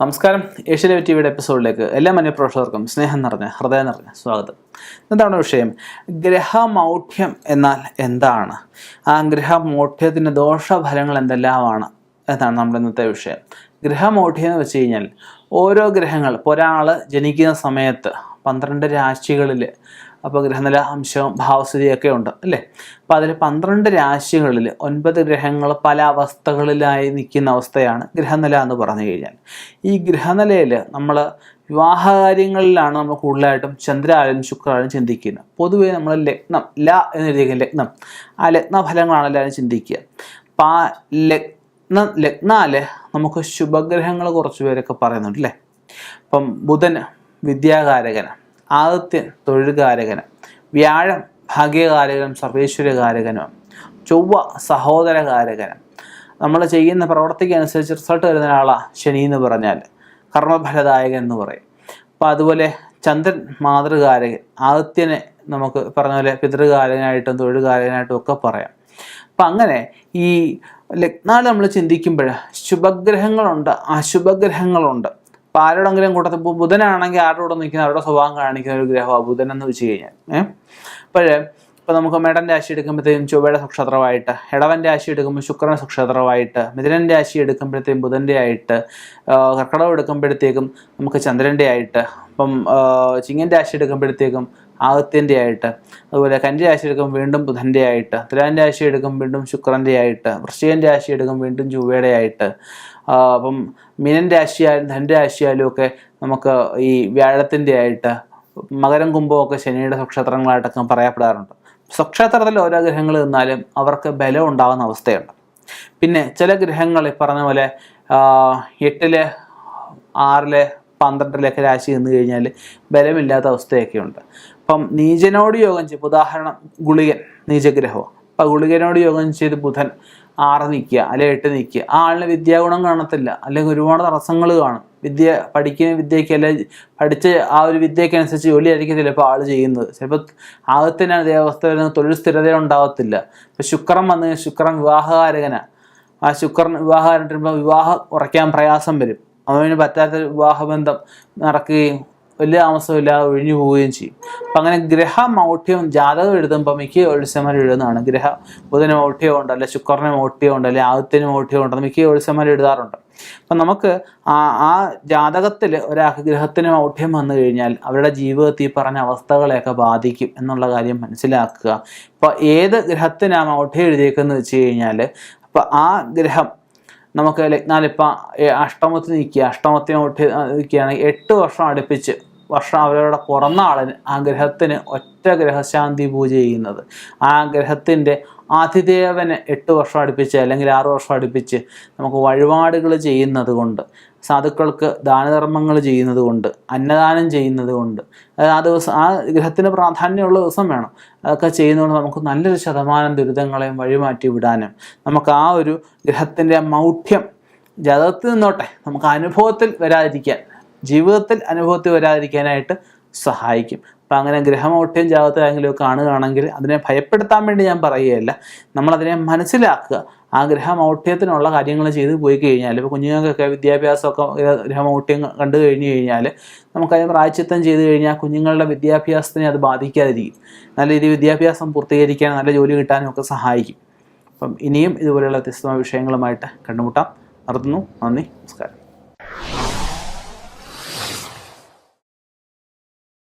നമസ്കാരം. ഏഷ്യൻ ടിവിയുടെ എപ്പിസോഡിലേക്ക് എല്ലാ മനുപ്രവർത്തകർക്കും സ്നേഹം നിറഞ്ഞ ഹൃദയം നിറഞ്ഞ സ്വാഗതം. എന്താണ് വിഷയം? ഗ്രഹമൗഢ്യം എന്നാൽ എന്താണ്? ആ ഗ്രഹമൗഢ്യത്തിന്റെ ദോഷഫലങ്ങൾ എന്തെല്ലാമാണ് എന്നാണ് നമ്മുടെ ഇന്നത്തെ വിഷയം. ഗ്രഹമൗഢ്യം എന്ന് വെച്ച് കഴിഞ്ഞാൽ ഓരോ ഗ്രഹങ്ങൾ ഇപ്പോൾ ഒരാൾ ജനിക്കുന്ന സമയത്ത് പന്ത്രണ്ട് രാശികളിൽ അപ്പോൾ ഗ്രഹനില അംശവും ഭാവസ്ഥിതിയൊക്കെ ഉണ്ട് അല്ലേ? അപ്പോൾ അതിൽ പന്ത്രണ്ട് രാശികളിൽ ഒൻപത് ഗ്രഹങ്ങൾ പല അവസ്ഥകളിലായി നിൽക്കുന്ന അവസ്ഥയാണ് ഗ്രഹനില എന്ന് പറഞ്ഞു കഴിഞ്ഞാൽ. ഈ ഗ്രഹനിലയിൽ നമ്മൾ വിവാഹകാര്യങ്ങളിലാണ് നമ്മൾ കൂടുതലായിട്ടും ചന്ദ്രാലും ശുക്രാലും ചിന്തിക്കുന്നത്. പൊതുവേ നമ്മൾ ലഗ്നം ല എന്നെഴുതിയിരിക്കുന്ന ലഗ്നം ആ ലഗ്ന ഫലങ്ങളാണ് എല്ലാവരും ചിന്തിക്കുക. അപ്പം ലഗ്ന ലഗ്നാൽ നമുക്ക് ശുഭഗ്രഹങ്ങൾ കുറച്ച് പേരൊക്കെ പറയുന്നുണ്ട് അല്ലേ? അപ്പം ബുധൻ വിദ്യാകാരകന് ആദിത്യൻ തൊഴിൽകാരകന് വ്യാഴം ഭാഗ്യകാരകനും സർവേശ്വരകാരകനും ചൊവ്വ സഹോദരകാരകനും. നമ്മൾ ചെയ്യുന്ന പ്രവർത്തിക്ക് അനുസരിച്ച് റിസൾട്ട് വരുന്ന ആളാണ് ശനി എന്ന് പറഞ്ഞാൽ കർമ്മഫലദായകൻ എന്ന് പറയും. അപ്പോൾ അതുപോലെ ചന്ദ്രൻ മാതൃകാരകൻ ആദിത്യനെ നമുക്ക് പറഞ്ഞ പോലെ പിതൃകാരകനായിട്ടും തൊഴിൽകാരകനായിട്ടും ഒക്കെ പറയാം. അപ്പം അങ്ങനെ ഈ ലഗ്നാൽ നമ്മൾ ചിന്തിക്കുമ്പോൾ ശുഭഗ്രഹങ്ങളുണ്ട് അശുഭഗ്രഹങ്ങളുണ്ട്. അപ്പോൾ ആരോടെങ്കിലും കൂട്ടത്തിൽ ബുധനാണെങ്കിൽ ആരുടെ നിൽക്കുന്ന അവരുടെ സ്വഭാവം കാണിക്കുന്ന ഒരു ഗ്രഹമാണ് ബുധൻ എന്ന് വെച്ച് കഴിഞ്ഞാൽ. ഏഹ് അപ്പോഴേ ഇപ്പോൾ നമുക്ക് മേടൻ രാശി എടുക്കുമ്പോഴത്തേക്കും ചൊവ്വയുടെ നക്ഷത്രമായിട്ട് ഇടവൻ രാശി എടുക്കുമ്പോൾ ശുക്രൻ നക്ഷത്രമായിട്ട് മിഥുനൻ രാശി എടുക്കുമ്പോഴത്തേക്കും ബുധന്റെ ആയിട്ട് കർക്കടകം എടുക്കുമ്പോഴത്തേക്കും നമുക്ക് ചന്ദ്രന്റെ ആയിട്ട് അപ്പം ചിങ്ങൻ രാശി എടുക്കുമ്പോഴത്തേക്കും ആദിത്യന്റെ ആയിട്ട് അതുപോലെ കന്നി രാശി എടുക്കും വീണ്ടും ബുധന്റെ ആയിട്ട് തുലാൻ രാശി എടുക്കും വീണ്ടും ശുക്രന്റെ ആയിട്ട് വൃശ്ചികൻ രാശി എടുക്കും വീണ്ടും ചൊവ്വയുടെ ആയിട്ട് അപ്പം മീനൻ രാശിയായാലും ധനരാശിയായാലും ഒക്കെ നമുക്ക് ഈ വ്യാഴത്തിന്റെ ആയിട്ട് മകരം കുംഭമൊക്കെ ശനിയുടെ നക്ഷത്രങ്ങളായിട്ടൊക്കെ പറയപ്പെടാറുണ്ട്. സ്വക്ഷേത്രത്തിൽ ഓരോ ഗ്രഹങ്ങൾ നിന്നാലും അവർക്ക് ബലം ഉണ്ടാകുന്ന അവസ്ഥയുണ്ട്. പിന്നെ ചില ഗ്രഹങ്ങൾ ഈ പറഞ്ഞ പോലെ എട്ടിൽ ആറിൽ പന്ത്രണ്ടിലൊക്കെ രാശി നിന്ന് കഴിഞ്ഞാൽ ബലമില്ലാത്ത അവസ്ഥയൊക്കെ ഉണ്ട്. അപ്പം നീചനോട് യോഗം ചെയ്യും. ഉദാഹരണം ഗുളികൻ നീചഗ്രഹവും അപ്പം ഗുളികനോട് യോഗം ചെയ്ത് ബുധൻ ആറ് നിൽക്കുക അല്ലെ എട്ട് നിൽക്കുക. ആ ആളിന് വിദ്യാഗുണം കാണത്തില്ല അല്ലെങ്കിൽ ഒരുപാട് തടസ്സങ്ങൾ കാണും. വിദ്യ പഠിക്കുന്ന വിദ്യയ്ക്ക് അല്ലെ പഠിച്ച ആ ഒരു വിദ്യയ്ക്ക് അനുസരിച്ച് ജോലി ആയിരിക്കും ചിലപ്പോൾ ആൾ ചെയ്യുന്നത്. ചിലപ്പോൾ ആകത്തിനാണ് ദേവസ്ഥ വരുന്നത് തൊഴിൽ സ്ഥിരത ഉണ്ടാകത്തില്ല ഇപ്പം ശുക്രൻ വന്ന് ശുക്രൻ വിവാഹകാരകനാണ് ആ ശുക്രൻ വിവാഹകാരൻ വിവാഹം ഉറയ്ക്കാൻ പ്രയാസം വരും. അവന് പറ്റാത്ത വിവാഹബന്ധം നടക്കുകയും വലിയ താമസമില്ലാതെ ഒഴിഞ്ഞു പോവുകയും ചെയ്യും. അപ്പം അങ്ങനെ ഗ്രഹ മൗഢ്യം ജാതകം എഴുതുമ്പോൾ മിക്ക ഒഴിസമാർ എഴുതുന്നതാണ്. ഗ്രഹ ബുധന മൗഢ്യം ഉണ്ട് അല്ലെ ശുക്രന് മൗഢ്യം ഉണ്ട് അല്ലെ ആദിത്യന് മൗഢ്യം ഉണ്ട് മിക്ക ഒഴിസമാർ എഴുതാറുണ്ട്. അപ്പം നമുക്ക് ആ ആ ജാതകത്തിൽ ഒരാഗ്രഹത്തിന് ഗ്രഹത്തിന് മൗഢ്യം വന്നു കഴിഞ്ഞാൽ അവരുടെ ജീവിതത്തിൽ പറഞ്ഞ അവസ്ഥകളെയൊക്കെ ബാധിക്കും എന്നുള്ള കാര്യം മനസ്സിലാക്കുക. ഇപ്പോൾ ഏത് ഗ്രഹത്തിനാണ് ഔഢ്യം എഴുതിയേക്കെന്ന് വെച്ച് കഴിഞ്ഞാൽ അപ്പോൾ ആ ഗ്രഹം നമുക്ക് ലഗ്നാലിപ്പം അഷ്ടമത്തിൽ നിൽക്കുക അഷ്ടമത്തിന് അഷ്ടമത്തിൽ നിൽക്കുകയാണെങ്കിൽ എട്ട് വർഷം അടുപ്പിച്ച് വർഷം അവരുടെ പിറന്ന ആളിന് ആ ഗ്രഹത്തിന് ഒറ്റ ഗ്രഹശാന്തി പൂജ ചെയ്യുന്നത്. ആ ഗ്രഹത്തിന്റെ ആതിദേവന് എട്ട് വർഷം അടുപ്പിച്ച് അല്ലെങ്കിൽ ആറു വർഷം അടുപ്പിച്ച് നമുക്ക് വഴിപാടുകൾ ചെയ്യുന്നത് കൊണ്ട് സാധുക്കൾക്ക് ദാനധർമ്മങ്ങൾ ചെയ്യുന്നത് കൊണ്ട് അന്നദാനം ചെയ്യുന്നത് കൊണ്ട് ആ ദിവസം ആ ഗ്രഹത്തിന് പ്രാധാന്യമുള്ള ദിവസം വേണം. അതൊക്കെ ചെയ്യുന്നതുകൊണ്ട് നമുക്ക് നല്ലൊരു ശതമാനം ദുരിതങ്ങളെയും വഴിമാറ്റി വിടാനും നമുക്ക് ആ ഒരു ഗ്രഹത്തിന്റെ മൗഢ്യം ജാതകത്തിൽ നിന്നോട്ടെ നമുക്ക് അനുഭവത്തിൽ വരാതിരിക്കാൻ ജീവിതത്തിൽ അനുഭവത്തിൽ വരാതിരിക്കാനായിട്ട് സഹായിക്കും. അപ്പം അങ്ങനെ ഗ്രഹമൗഢ്യം ജാതകത്തിലെങ്കിലും കാണുകയാണെങ്കിൽ അതിനെ ഭയപ്പെടുത്താൻ വേണ്ടി ഞാൻ പറയുകയല്ല. നമ്മളതിനെ മനസ്സിലാക്കുക. ആ ഗ്രഹമൗഢ്യത്തിനുള്ള കാര്യങ്ങൾ ചെയ്തു പോയി കഴിഞ്ഞാൽ ഇപ്പോൾ കുഞ്ഞുങ്ങൾക്കൊക്കെ വിദ്യാഭ്യാസമൊക്കെ ഗ്രഹമൗഢ്യം കണ്ടു കഴിഞ്ഞു കഴിഞ്ഞാൽ നമുക്കതിന് പ്രായച്ചിത്തം ചെയ്തു കഴിഞ്ഞാൽ കുഞ്ഞുങ്ങളുടെ വിദ്യാഭ്യാസത്തിനെ അത് ബാധിക്കാതിരിക്കും. നല്ല രീതിയിൽ വിദ്യാഭ്യാസം പൂർത്തീകരിക്കാൻ നല്ല ജോലി കിട്ടാനും ഒക്കെ സഹായിക്കും. അപ്പം ഇനിയും ഇതുപോലെയുള്ള വ്യത്യസ്തമായ വിഷയങ്ങളുമായിട്ട് കണ്ടുമുട്ടാം. നടത്തുന്നു നന്ദി നമസ്കാരം.